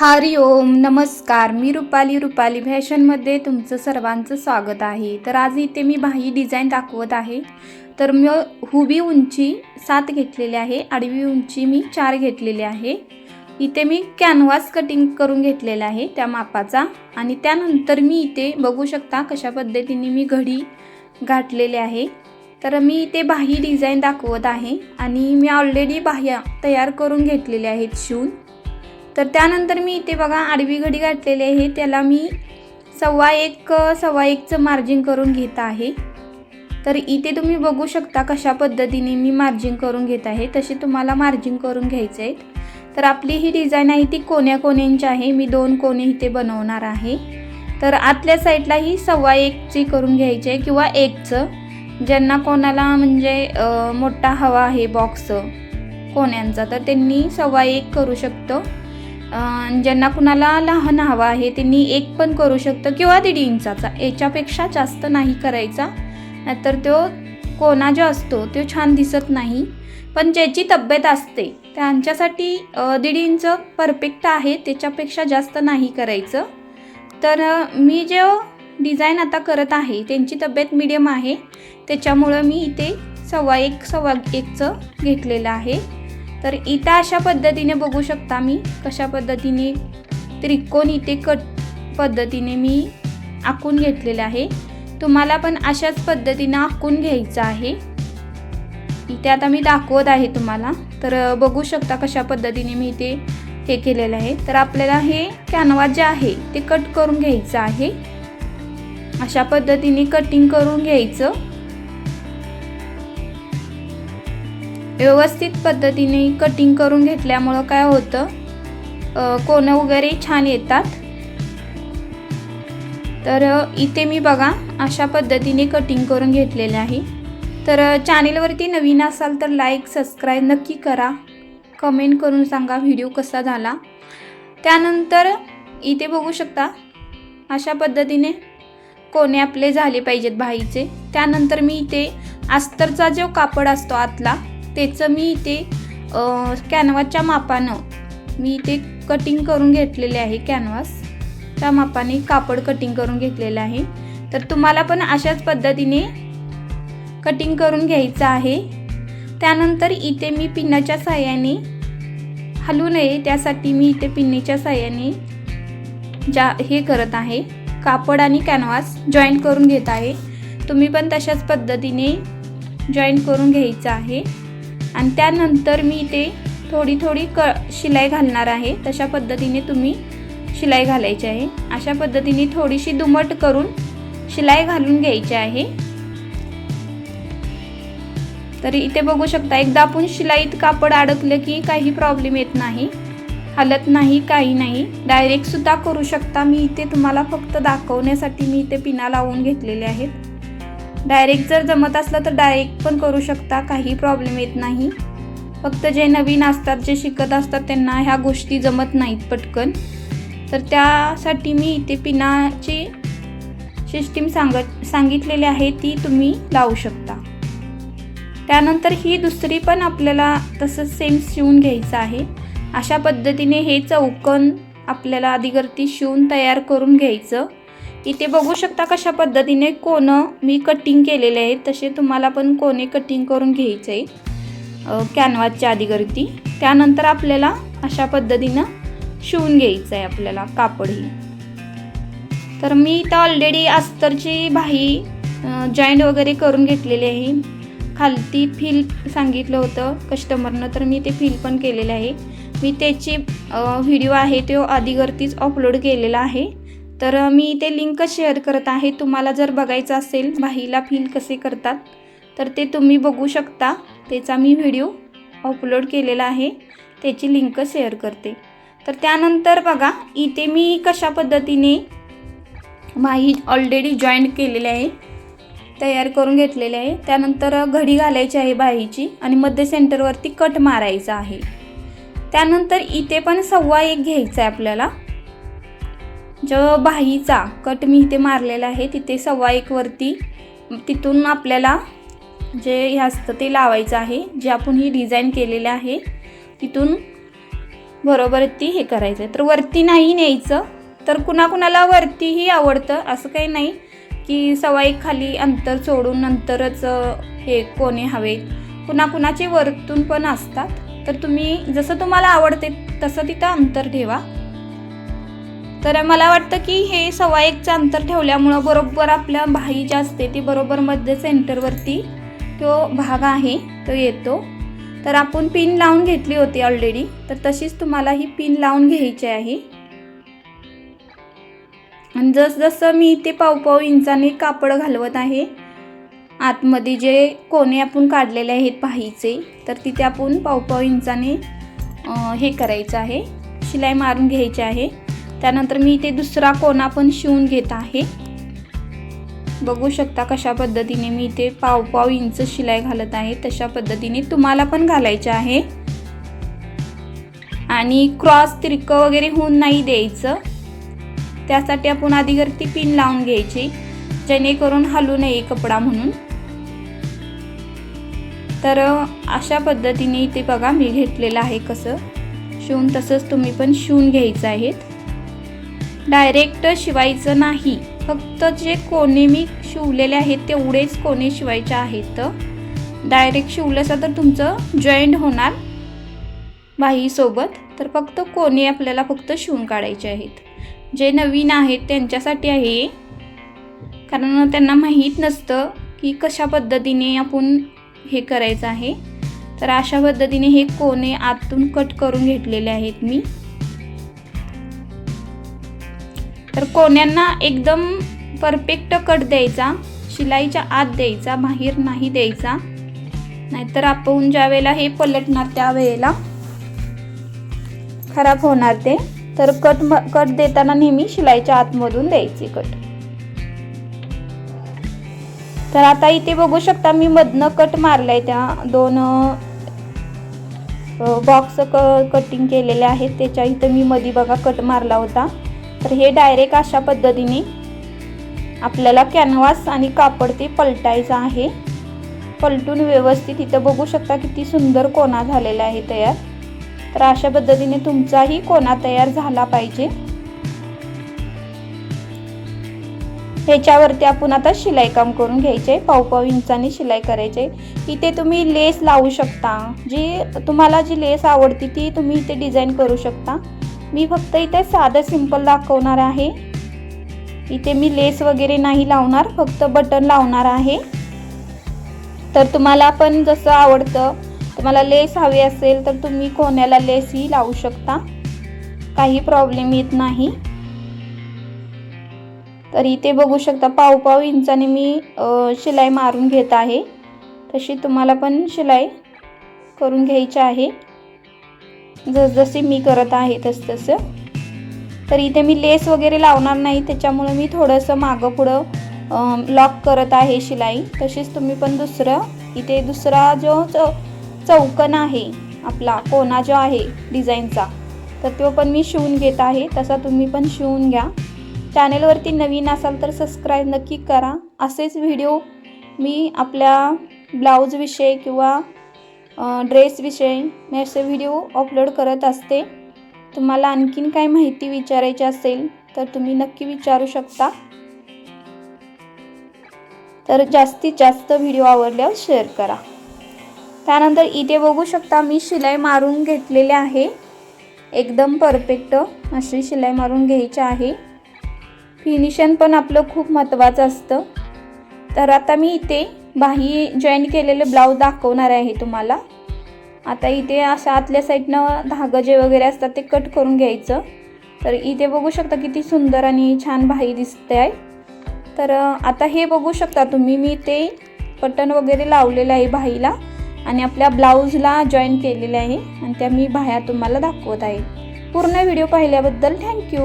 हरि ओम नमस्कार. मी रुपाली रुपाली फॅशनमध्ये तुमचं सर्वांचं स्वागत आहे. तर आज इथे मी बाही डिझाईन दाखवत आहे. तर मी हुबी उंची सात घेतलेली आहे आडवी उंची मी चार घेतलेली आहे. इथे मी कॅनव्हास कटिंग करून घेतलेला आहे त्या मापाचा. आणि त्यानंतर मी इथे बघू शकता कशा पद्धतीने मी घडी गाठलेले आहे. तर मी इथे बाही डिझाईन दाखवत आहे. आणि मी ऑलरेडी बाह्या तयार करून घेतलेले आहेत शिवून तर त्यानंतर मी इथे बघा आडवी घडी घातलेली आहे. त्याला मी सव्वा एक सव्वा एकचं मार्जिन करून घेत आहे. तर इथे तुम्ही बघू शकता कशा पद्धतीने मी मार्जिन करून घेत आहे. तसे तुम्हाला मार्जिन करून घ्यायचे आहेत. तर आपली ही डिझाईन आहे ती कोण्या कोण्यांची आहे? मी दोन कोणे इथे बनवणार आहे. तर आतल्या साईडला ही सव्वा एकची करून घ्यायची आहे किंवा एकचं. ज्यांना कोणाला म्हणजे मोठा हवा आहे बॉक्स कोण्यांचा तर त्यांनी सव्वा एक करू शकतो. ज्यांना कुणाला लहान हवा आहे त्यांनी एक पण करू शकतं. किंवा दीड इंचाचा. याच्यापेक्षा जास्त नाही करायचा. नाहीतर तो कोणा जो असतो तो छान दिसत नाही. पण ज्याची तब्येत असते त्यांच्यासाठी दीड इंच परफेक्ट आहे त्याच्यापेक्षा जास्त नाही करायचं. तर मी जो डिझाईन आता करत आहे त्यांची तब्येत मिडियम आहे. त्याच्यामुळं मी इथे सव्वा एक सव्वा एकचं घेतलेलं आहे. तर इथं अशा पद्धतीने बघू शकता मी कशा पद्धतीने त्रिकोण इथे कट पद्धतीने मी आखून घेतलेले आहे. तुम्हाला पण अशाच पद्धतीनं आखून घ्यायचं आहे. इथे आता मी दाखवत आहे तुम्हाला. तर बघू शकता कशा पद्धतीने मी इथे हे केलेलं आहे. तर आपल्याला हे कॅनवा जे आहे ते कट करून घ्यायचं आहे. अशा पद्धतीने कटिंग करून घ्यायचं. व्यवस्थित पद्धतीने कटिंग करून घेतल्यामुळं काय होतं? कोणं वगैरे छान येतात. तर इथे मी बघा अशा पद्धतीने कटिंग करून घेतलेले आहे. तर चॅनेलवरती नवीन असाल तर लाईक सबस्क्राईब नक्की करा. कमेंट करून सांगा व्हिडिओ कसा झाला. त्यानंतर इथे बघू शकता अशा पद्धतीने कोणे आपले झाले पाहिजेत बाईचे त्यानंतर मी इथे अस्तरचा जो कापड असतो आतला त्याचं मी इथे कॅनव्हासच्या मापानं मी इथे कटिंग करून घेतलेले आहे कॅनव्हास त्या मापाने कापड कटिंग करून घेतलेलं आहे. तर तुम्हाला पण अशाच पद्धतीने कटिंग करून घ्यायचं आहे. त्यानंतर इथे मी पिन्नाच्या साह्याने हलू नये त्यासाठी मी इथे पिन्नीच्या साह्याने ज्या हे करत आहे. कापड आणि कॅनव्हास जॉईंट करून घेत आहे. तुम्ही पण तशाच पद्धतीने जॉईंट करून घ्यायचं आहे. आणि त्यानंतर मी इथे थोडी थोडी क शिलाई घालणार आहे. तशा पद्धतीने तुम्ही शिलाई घालायची आहे. अशा पद्धतीने थोडीशी दुमट करून शिलाई घालून घ्यायची आहे. तर इथे बघू शकता एकदा आपण शिलाईत कापड अडकलं की काही प्रॉब्लेम येत नाही. हलत नाही काही नाही. डायरेक्ट सुद्धा करू शकता. मी इथे तुम्हाला फक्त दाखवण्यासाठी मी इथे पिना लावून घेतलेले आहेत. डायरेक्ट जर जमत असलं तर डायरेक्ट पण करू शकता. काही प्रॉब्लेम येत नाही. फक्त जे नवीन असतात जे शिकत असतात त्यांना ह्या गोष्टी जमत नाहीत पटकन. तर त्यासाठी मी इथे पिनाची सिस्टीम सांगत सांगितलेली आहे ती तुम्ही लावू शकता. त्यानंतर ही दुसरी पण आपल्याला तसंच सेम शिवून घ्यायचं आहे. अशा पद्धतीने हे चौकन आपल्याला अधिगर्ती शिवून तयार करून घ्यायचं. इथे बघू शकता कशा पद्धतीने कोणं मी कटिंग केलेले आहे तसे तुम्हाला पण कोणे कटिंग करून घ्यायचं आहे कॅनव्हासच्या आधीगरती त्यानंतर आपल्याला अशा पद्धतीनं शिवून घ्यायचं आहे आपल्याला कापडही तर मी इथं ऑलरेडी अस्तरची भाई जॉईंट वगैरे करून घेतलेली आहे. खालती फील सांगितलं होतं कस्टमरनं तर मी ते फील पण केलेलं आहे. मी त्याची व्हिडिओ आहे तो आधीगरतीच अपलोड केलेला आहे. तर मी इथे लिंक शेअर करत आहे. तुम्हाला जर बघायचं असेल भाईला फील कसे करतात तर ते तुम्ही बघू शकता. त्याचा मी व्हिडिओ अपलोड केलेला आहे. त्याची लिंक शेअर करते. तर त्यानंतर बघा इथे मी कशा पद्धतीने माही ऑलरेडी जॉईंट केलेले आहे तयार करून घेतलेले आहे. त्यानंतर घडी घालायची आहे बाहीची आणि मध्य सेंटरवरती कट मारायचा आहे. त्यानंतर इथे पण सव्वा एक घ्यायचा आहे आपल्याला. जो बाहीचा कट मी इथे मारलेला आहे तिथे सव्वा एक वरती तिथून आपल्याला जे हे असतं ते लावायचं आहे जे आपण ही डिझाईन केलेलं आहे तिथून बरोबर ती हे करायचं आहे. तर वरती नाही न्यायचं तर कुणाकुणाला वरतीही आवडतं असं काही नाही की सवाई खाली अंतर सोडून नंतरच हे कोणे हवेत. कुणाकुणाचे वरतून पण असतात. तर तुम्ही जसं तुम्हाला आवडते तसं तिथं अंतर ठेवा. तर मला वाटतं की हे सव्वा एकचं अंतर ठेवल्यामुळं बरोबर आपल्या भाई जी असते ती बरोबर मध्ये सेंटरवरती तो भाग आहे तो येतो. तर आपण पिन लावून घेतली होती ऑलरेडी तर तशीच तुम्हाला ही पिन लावून घ्यायची आहे. आणि जसजसं मी इथे पाव पाव इंचाने कापड घालवत आहे आतमध्ये जे कोणे आपण काढलेले आहेत पाहीचे तर तिथे आपण पावपाव इंचाने हे करायचं आहे. शिलाई मारून घ्यायची आहे. त्यानंतर मी इथे दुसरा कोना पण शिवून घेत आहे. बघू शकता कशा पद्धतीने मी इथे पाव पाव इंच शिलाई घालत आहे. तशा पद्धतीने तुम्हाला पण घालायचे आहे. आणि क्रॉस तिरकं वगैरे होऊन नाही द्यायचं. त्यासाठी आपण आधीवरती ती पिन लावून घ्यायची जेणेकरून हलू नये कपडा म्हणून. तर अशा पद्धतीने इथे बघा मी घेतलेलं आहे कसं. शिवून तसंच तुम्ही पण शिवून घ्यायचं आहेत डायरेक्ट शिवायचं नाही. फक्त जे कोणे मी शिवलेले आहेत तेवढेच कोणे शिवायचे आहेत. डायरेक्ट शिवलंसा तर तुमचं जॉईंट होणार बाहीसोबत तर फक्त कोणी आपल्याला फक्त शिवून काढायचे आहेत. जे नवीन आहेत त्यांच्यासाठी आहे. कारण त्यांना माहीत नसतं की कशा पद्धतीने आपण हे करायचं आहे. तर अशा पद्धतीने हे कोणे आतून कट करून घेतलेले आहेत मी. तर कोण्यांना एकदम परफेक्ट कट द्यायचा शिलाईच्या आत द्यायचा बाहेर नाही द्यायचा. नाहीतर आपण ज्या वेळेला हे पलटणार त्या वेळेला खराब होणार ते. तर कट म कट देताना नेहमी शिलाईच्या आतमधून द्यायचे कट तर आता इथे बघू शकता मी मधनं कट मारलाय त्या दोन बॉक्स क कटिंग केलेले आहेत. त्याच्या इथं मी मधी बघा कट मारला होता. तर हे डायरेक्ट अशा पद्धतीने आपल्याला कॅनव्हास आणि कापड ते पलटायचं आहे. पलटून व्यवस्थित इथं बघू शकता किती सुंदर कोणा झालेला आहे तयार. तर अशा पद्धतीने तुमचाही कोणा तयार झाला पाहिजे. ह्याच्यावरती आपण आता शिलाई काम करून घ्यायचे पाव पाव इंचाने शिलाई करायचे. इथे तुम्ही लेस लावू शकता. जी तुम्हाला जी लेस आवडती ती तुम्ही इथे डिझाईन करू शकता. मी फक्त इथे साधं सिंपल दाखवणार आहे. इथे मी लेस वगैरे नाही लावणार फक्त बटन लावणार आहे. तर तुम्हाला पण जसं आवडतं तुम्हाला लेस हवी असेल तर तुम्ही कोण्याला लेसही लावू शकता. काही प्रॉब्लेम येत नाही. तर इथे बघू शकता पाव पाव इंचाने मी शिलाई मारून घेत आहे. तशी तुम्हाला पण शिलाई करून घ्यायची आहे. जसजसे मी करत आहे तसतसं. तर इथे मी लेस वगैरे लावणार नाही त्याच्यामुळे मी थोडंसं मागं पुढं लॉक करत आहे शिलाई. तशीच तुम्ही पण दुसरं इथे दुसरा जो चौ चौकन आहे आपला कोना जो आहे डिझाईनचा तर तो पण मी शिवून घेत आहे. तसा तुम्ही पण शिवून घ्या. चॅनेलवरती नवीन असाल तर सबस्क्राईब नक्की करा. असेच व्हिडिओ मी आपल्या ब्लाऊजविषयी किंवा ड्रेसविषयी मी असे व्हिडिओ अपलोड करत असते. तुम्हाला आणखीन काय माहिती विचारायची असेल तर तुम्ही नक्की विचारू शकता. तर जास्तीत जास्त व्हिडिओ आवडल्यावर शेअर करा. त्यानंतर इथे बघू शकता मी शिलाई मारून घेतलेले आहे. एकदम परफेक्ट अशी शिलाई मारून घ्यायची आहे. फिनिशन पण आपलं खूप महत्त्वाचं असतं. तर आता मी इथे बाही जॉईन केलेले ब्लाऊज दाखवणार आहे तुम्हाला. आता इथे अशा आतल्या साईडनं धागजे वगैरे असतात ते कट करून घ्यायचं. तर इथे बघू शकता किती सुंदर आणि छान बाही दिसते आहे तर आता हे बघू शकता तुम्ही मी ते बटन वगैरे लावलेलं आहे बाहीला आणि आपल्या ब्लाऊजला जॉईन केलेले आहे आणि त्या मी बाह्या तुम्हाला दाखवत आहे. पूर्ण व्हिडिओ पाहिल्याबद्दल थँक्यू